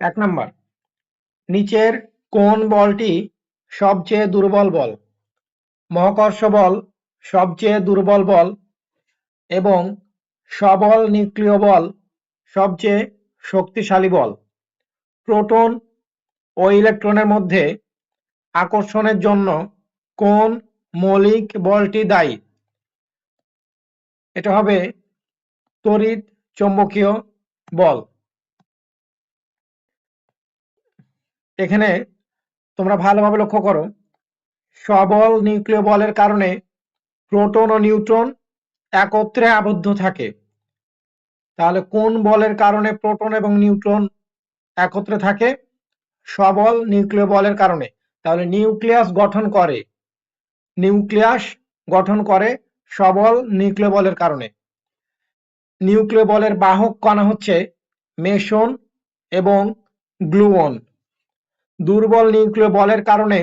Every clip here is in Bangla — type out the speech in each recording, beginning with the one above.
এক নাম্বার। নিচের কোন বলটি সবচেয়ে দুর্বল বল? মহাকর্ষ বল সবচেয়ে দুর্বল বল এবং সবল নিউক্লিয় বল সবচেয়ে শক্তিশালী বল। প্রোটন ও ইলেকট্রনের মধ্যে আকর্ষণের জন্য কোন মৌলিক বলটি দায়ী? এটা হবে তড়িৎ চৌম্বকীয় বল। এখানে তোমরা ভালোভাবে লক্ষ্য করো। সবল নিউক্লিয় বলের কারণে প্রোটন ও নিউট্রন একত্রে আবদ্ধ থাকে। তাহলে কোন বলের কারণে প্রোটন এবং নিউট্রন একত্রে থাকে? সবল নিউক্লিয় বলের কারণে। তাহলে নিউক্লিয়াস গঠন করে। নিউক্লিয়াস গঠন করে সবল নিউক্লিয় বলের কারণে। নিউক্লিয় বলের বাহক কণা হচ্ছে মেশন এবং গ্লুয়ন দুর্বল নিউক্লিয় বলের কারণে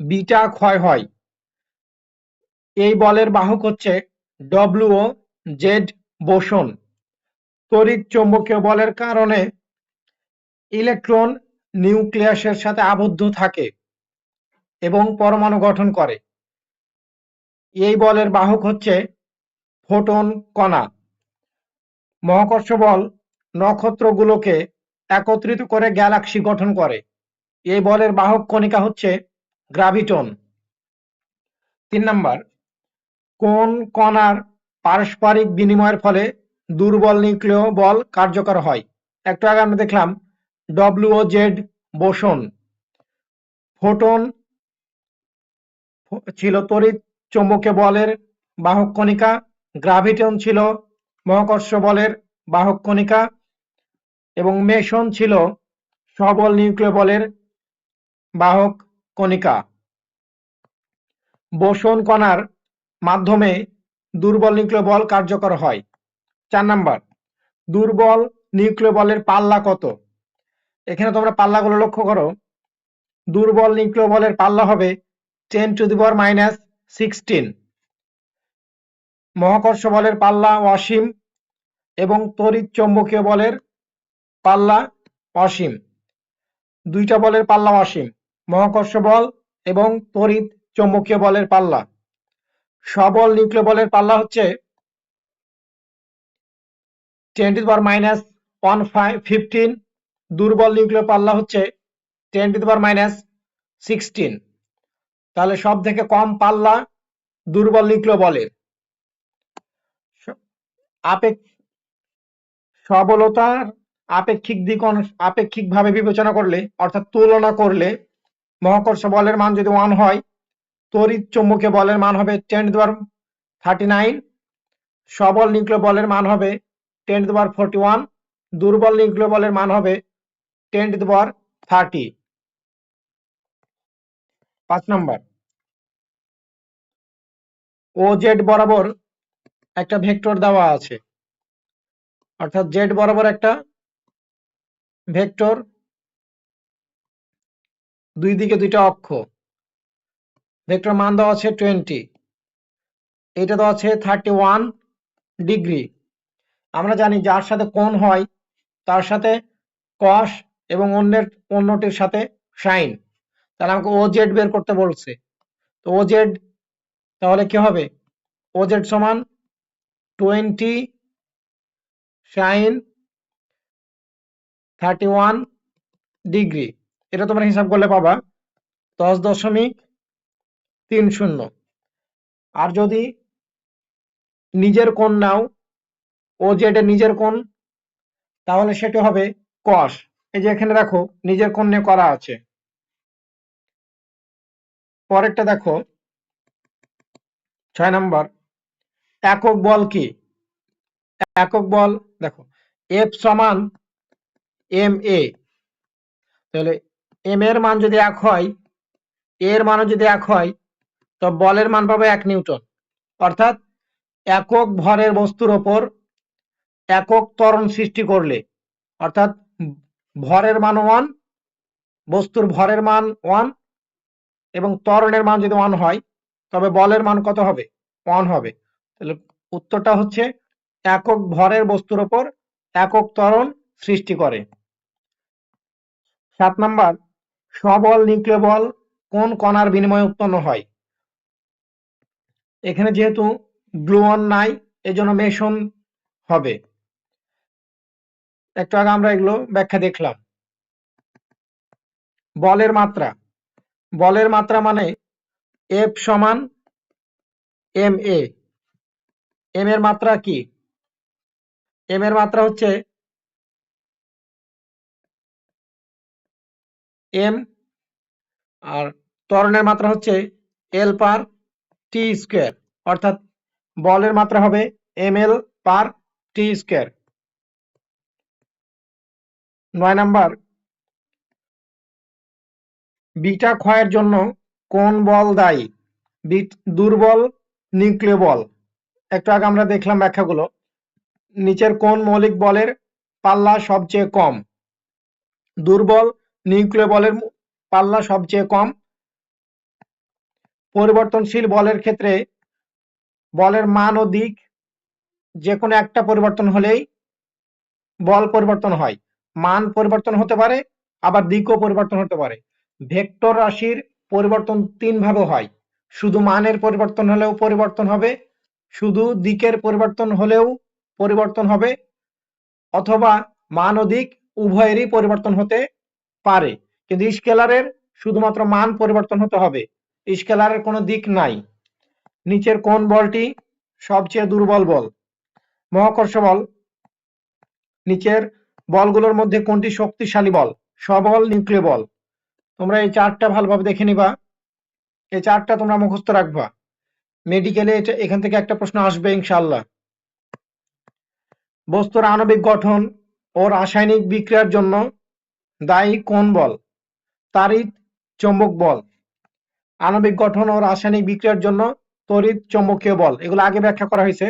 বিটা ক্ষয় হয়। এই বলের বাহক হচ্ছে ডব্লিউ জেড বোসন। তড়িৎ চৌম্বকীয় বলের কারণে ইলেকট্রন নিউক্লিয়াসের সাথে আবদ্ধ থাকে এবং পরমাণু গঠন করে। এই বলের বাহক হচ্ছে ফোটন কণা। মহাকর্ষ বল নক্ষত্রগুলোকে একত্রিত করে গ্যালাক্সি গঠন করে। এই বলের বাহক কণিকা হচ্ছে গ্রাভিটন। তিন নাম্বার, কোন কণার পারস্পরিক বিনিময়ের ফলে দুর্বল নিউক্লিয় বল কার্যকর হয়? একটু আগে আমরা দেখলাম ডব্লিউ জেড বোসন। ফোটন ছিল তড়িৎ চৌম্বকীয় বলের বাহক কণিকা, গ্রাভিটন ছিল মহাকর্ষ বলের বাহক কণিকা এবং মেসন ছিল সবল নিউক্লিয় বলের বাহক কণিকা। বোসন কণার মাধ্যমে দুর্বল নিউক্লিয় বল কার্যকর হয়। চার নাম্বার, দুর্বল নিউক্লিয় বলের পাল্লা কত? এখানে তোমরা পাল্লাগুলো লক্ষ্য করো। দুর্বল নিউক্লিয় বলের পাল্লা হবে ten to the power minus sixteen. মহাকর্ষ বলের পাল্লা অসীম এবং তড়িৎ চৌম্বকীয় বলের পাল্লা অসীম। দুইটা বলের পাল্লা অসীম। মহাকর্ষ বল এবং তড়িৎ চৌম্বকীয় বলের পাল্লা। সবল নিউক্লিয় বলের পাল্লা হচ্ছে ten to minus one fifteen দুর্বল নিউক্লিয় পাল্লা হচ্ছে ten to power minus sixteen তাহলে সব থেকে কম পাল্লা দুর্বল নিউক্লিয় বলের। সবলতার আপেক্ষিক দিক আপেক্ষিকভাবে বিবেচনা করলে, অর্থাৎ তুলনা করলে মহাকর্ষ বলের মান যদি ওয়ান হয়, তড়িৎ চৌম্বকীয় বলের মান হবে টেন পাওয়ার থার্টি নাইন সবল নিউক্লিয় বলের মান হবে টেন পাওয়ার ফোরটি ওয়ান দুর্বল নিউক্লিয় বলের মান হবে টেন পাওয়ার থার্টি পাঁচ নম্বর ও জেড বরাবর একটা ভেক্টর দেওয়া আছে। অর্থাৎ জেড বরাবর একটা ভেক্টর দুই দিকে দুইটা অক্ষ। ভেক্টর মান দেওয়া আছে টোয়েন্টি এটা দেওয়া আছে থার্টি ওয়ান ডিগ্রি আমরা জানি যার সাথে কোণ হয়, তার সাথে কস এবং অন্যের অন্যটির সাথে সাইন তাহলে আমাকে ও জেড বের করতে বলছে। তো ও জেড তাহলে কি হবে? ও জেড সমান twenty sine thirty one degree এটা তোমরা হিসাব করলে পাবা। দশ দশমিক তিন শূন্য। আর যদি নিজের কোণ নাও, ও জেডের নিজের কোণ, তাহলে সেটা হবে কস এই যে এখানে দেখো, নিজের কোণ নিয়ে করা আছে। পরেরটা দেখো, ছয় নম্বর। একক বল কি? একক বল, দেখো এফ সমান এম এ তাহলে এম এর মান যদি এক হয়, এর মানও যদি এক হয়, তো বলের মান পাবে এক নিউটন। অর্থাৎ একক ভরের বস্তুর ওপর একক ত্বরণ সৃষ্টি করলে, অর্থাৎ ভরের মান ওয়ান বস্তুর ভরের মান ওয়ান এবং ত্বরণের মান যদি ওয়ান হয়, তবে বলের মান কত হবে? ওয়ান হবে। তাহলে উত্তরটা হচ্ছে একক ভরের বস্তুর ওপর একক ত্বরণ সৃষ্টি করে। সাত নাম্বার সবল নিউক্লিয় বল কোন কণার বিনিময়ে উৎপন্ন হয়? এখানে যেহেতু গ্লুয়ন নাই, এজন্য মেশন হবে। একটু আগে আমরা এগুলো ব্যাখ্যা দেখলাম। বলের মাত্রা। বলের মাত্রা মানে এফ সমান এম এ। এম এর মাত্রা কি? এম এর মাত্রা হচ্ছে এম আর ত্বরণের মাত্রা হচ্ছে এল পার টি স্কোয়ার অর্থাৎ বলের মাত্রা হবে M L per T square নয় নাম্বার, বিটা ক্ষয়ের জন্য কোন বল দায়ী? দুর্বল, নিউক্লিয় বল। একটু আগে আমরা দেখলাম ব্যাখ্যাগুলো। নিচের কোন মৌলিক বলের পাল্লা সবচেয়ে কম? দুর্বল নিউক্লিয় বলের পাল্লা সবচেয়ে কম। পরিবর্তনশীল বলের ক্ষেত্রে বলের মান ও দিক যে কোনো একটা পরিবর্তন হলেই বল পরিবর্তন হয়। মান পরিবর্তন হতে পারে, আবার দিকও পরিবর্তন হতে পারে। ভেক্টর রাশির পরিবর্তন তিন ভাবে হয়। শুধু মানের পরিবর্তন হলেও পরিবর্তন হবে, শুধু দিকের পরিবর্তন হলেও পরিবর্তন হবে, অথবা মান ও দিক উভয়েরই পরিবর্তন হতে পারে। কিন্তু স্কেলারের শুধুমাত্র মান পরিবর্তন হতে হবে। স্কেলারের কোনো দিক নাই। নিচের কোন বলটি সবচেয়ে দুর্বল বল? মহাকর্ষ বল। নিচের বলগুলোর মধ্যে কোনটি শক্তিশালী বল? সবল নিউক্লিয় বল। তোমরা এই চারটা ভালোভাবে দেখে নিবা। এই চারটা তোমরা মুখস্থ রাখবা। মেডিকেলে এটা এখান থেকে একটা প্রশ্ন আসবে ইনশাল্লাহ বস্তুর আণবিক গঠন ও রাসায়নিক বিক্রিয়ার জন্য দায়ী কোন বল? তাড়িৎ চৌম্বক বল। আণবিক গঠন ও রাসায়নিক বিক্রিয়ার জন্য তড়িৎ চৌম্বকীয় বল। এগুলো আগে ব্যাখ্যা করা হয়েছে।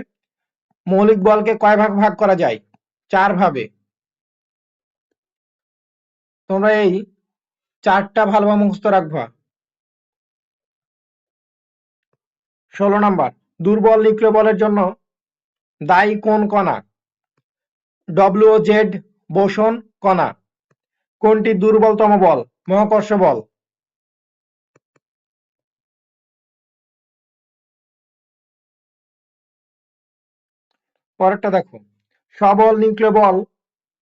মৌলিক বলকে কয় ভাগ ভাগ করা যায়? চার ভাবে তোমরা এই চারটা ভালোভাবে মুখস্থ রাখবা। ষোলো নাম্বার। দুর্বল নিউক্লিয় বলের জন্য দায়ী কোন কণা? ডব্লিউ জেড বোসন কণা। কোনটি দুর্বলতম বল? মহাকর্ষ বল। পরেরটা দেখো। সবল নিউক্লিয় বল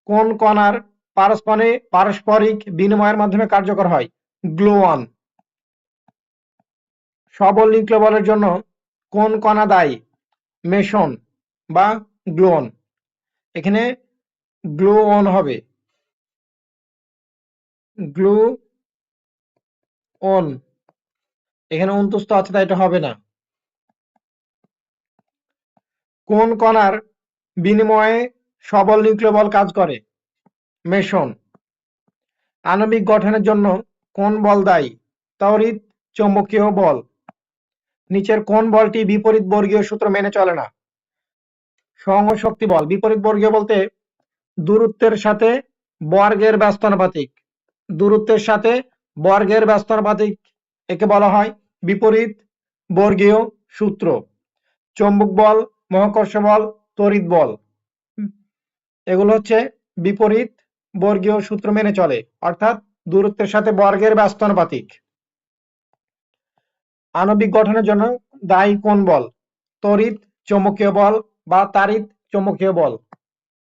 কোন কণার পারস্পরিক পারস্পরিক বিনিময়ের মাধ্যমে কার্যকর হয়? গ্লুয়ন সবল নিউক্লিয় বলের জন্য কোন কণা দায়ী? মেশন বা গ্লুয়ন এখানে গ্লুয়ন হবে। গ্লু অন এখানে অন্তস্থ আছে, তাই এটা হবে না। কোন কণার বিনিময়ে সবল নিউক্লিয় বল কাজ করে? মেশন। আণবিক গঠনের জন্য কোন বল দায়ী? তড়িৎ চৌম্বকীয় বল। নিচের কোন বলটি বিপরীত বর্গীয় সূত্র মেনে চলে না? শক্তি বল। বিপরীত বর্গীয় বলতে দূরত্বের সাথে বর্গের ব্যস্তানুপাতিক। দূরত্বের সাথে বর্গের ব্যস্তানুপাতিক একে বলা হয় বিপরীত বর্গীয় সূত্র। চৌম্বক বল মহাকর্ষ বল তড়িৎ বল। এগুলো হচ্ছে বিপরীত বর্গীয় সূত্র মেনে চলে অর্থাৎ দূরত্বের সাথে বর্গের ব্যস্তানুপাতিক আণবিক গঠনের জন্য দায়ী কোন বল? তড়িৎ চৌম্বকীয় বল বা তাড়িৎ চৌম্বকীয় বল।